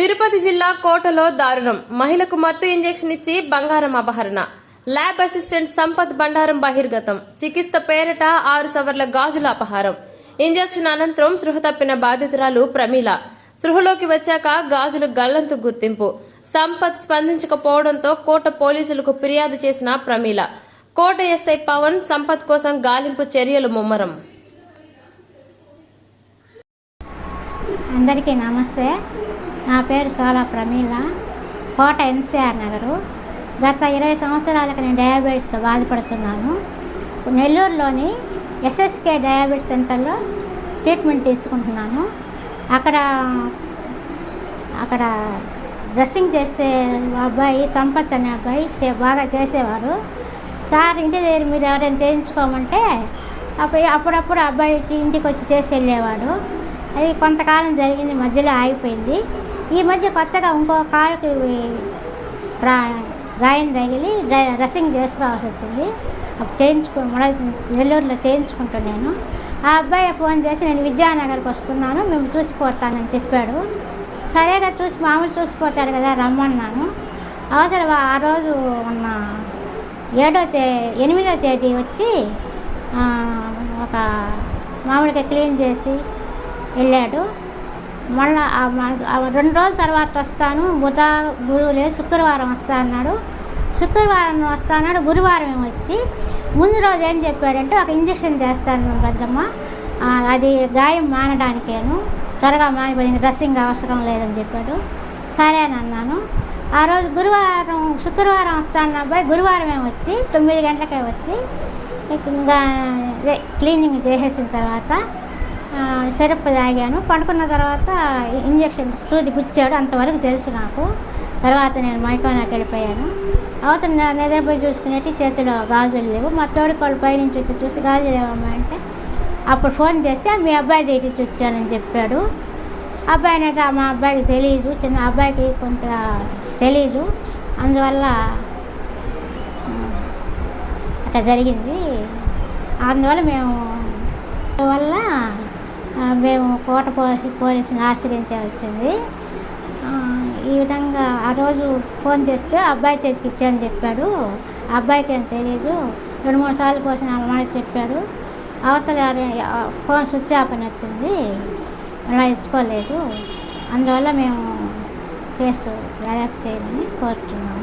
తిరుపతి జిల్లా కోటలో దారుణం. మహిళకు మత్తు ఇంజెక్షన్ ఇచ్చి బంగారం అపహరణ. ల్యాబ్ అసిస్టెంట్ సంపత్ బండారం బహిర్గతం. చికిత్స పేరిట ఆరు సవర్ల గాజుల అపహారం. ఇంజెక్షన్ అనంతరం సృహ తప్పిన బాధితురాలు ప్రమీల. సృహలోకి వచ్చాక గాజులు గల్లంతు గుర్తింపు. సంపత్ స్పందించకపోవడంతో కోట పోలీసులకు ఫిర్యాదు చేసిన ప్రమీల. కోట ఎస్ఐ పవన్ సంపత్ కోసం గాలింపు చర్యలు ముమ్మరం. అందరికీ నమస్తే. నా పేరు సోలా ప్రమీల. కోట ఎన్సీఆర్ నగరు. గత ఇరవై సంవత్సరాలకు నేను డయాబెటీస్తో బాధపడుతున్నాను. నెల్లూరులోని ఎస్ఎస్కే డయాబెటీస్ సెంటర్లో ట్రీట్మెంట్ తీసుకుంటున్నాను. అక్కడ అక్కడ డ్రెస్సింగ్ చేసే అబ్బాయి సంపత్ అనే అబ్బాయి బాగా చేసేవారు. సార్ ఇంటి దగ్గర మీరు ఎవరైనా చేయించుకోమంటే అప్పుడు అప్పుడప్పుడు అబ్బాయి ఇంటికి వచ్చి చేసి వెళ్ళేవాడు. అది కొంతకాలం జరిగింది మధ్యలో ఆగిపోయింది. ఈ మధ్య కొత్తగా ఇంకో కాలుకి గాయం తగిలి డ్రెస్సింగ్ చేసుకోవాల్సి వచ్చింది అప్పుడు చేయించుకో మన నెల్లూరులో చేయించుకుంటున్నాను ఆ అబ్బాయి ఫోన్ చేసి నేను విద్యానగర్కి వస్తున్నాను మేము చూసిపోతానని చెప్పాడు. సరేగా చూసి మామూలు చూసిపోతాడు కదా రమ్మన్నాను అవసరం ఆ రోజు ఉన్న ఏడో తే ఎనిమిదో తేదీ వచ్చి ఒక మామూలుగా క్లీన్ చేసి వెళ్ళాడు. మళ్ళా రెండు రోజుల తర్వాత వస్తాను. బుధ గురువు లేదు శుక్రవారం వస్తా అన్నాడు. శుక్రవారం వస్తా అన్నాడు. గురువారం వచ్చి ముందు రోజు ఏం చెప్పాడంటే ఒక ఇంజక్షన్ చేస్తాను పెద్దమ్మ. అది గాయం మానడానికేను. త్వరగా మానిపోయింది. డ్రెస్సింగ్ అవసరం లేదని చెప్పాడు. సరే అని అన్నాను. ఆ రోజు గురువారం శుక్రవారం వస్తాను అబ్బాయి గురువారమే వచ్చి తొమ్మిది గంటలకే వచ్చి ఇంకా క్లీనింగ్ చేసేసిన తర్వాత సిరప్ తాగాను పడుకున్న తర్వాత ఇంజక్షన్ సూది గుచ్చాడు. అంతవరకు తెలుసు నాకు. తర్వాత నేను మైకోనాకి వెళ్ళిపోయాను. అవతల నా నిద్రపోయి చూసుకునేటి చేతిలో గాజులు లేవు. మా తోడుకోళ్ళు పైనుంచి వచ్చి చూసి గాజులు లేవమ్మా అంటే అప్పుడు ఫోన్ చేస్తే మీ అబ్బాయి దగ్గరికి వచ్చానని చెప్పాడు. అబ్బాయి అంటే మా అబ్బాయికి తెలియదు చిన్న అబ్బాయికి కొంత తెలీదు. అందువల్ల అట్లా జరిగింది. అందువల్ల మేము వల్ల మేము కోట పోసి పోలీసుని ఆశ్రయించాల్సింది. ఈ విధంగా ఆ రోజు ఫోన్ చేస్తే అబ్బాయి చేతికి ఇచ్చానని చెప్పాడు. ఆ అబ్బాయికి ఏం తెలియదు రెండు మూడు సార్లు కోసం అమ్మాయి చెప్పాడు. అవతల ఫోన్ స్విచ్ ఆఫ్ అని వచ్చింది. అలా ఇచ్చుకోలేదు. అందువల్ల మేము కేసు దర్యాప్తు చేయాలని కోరుతున్నాము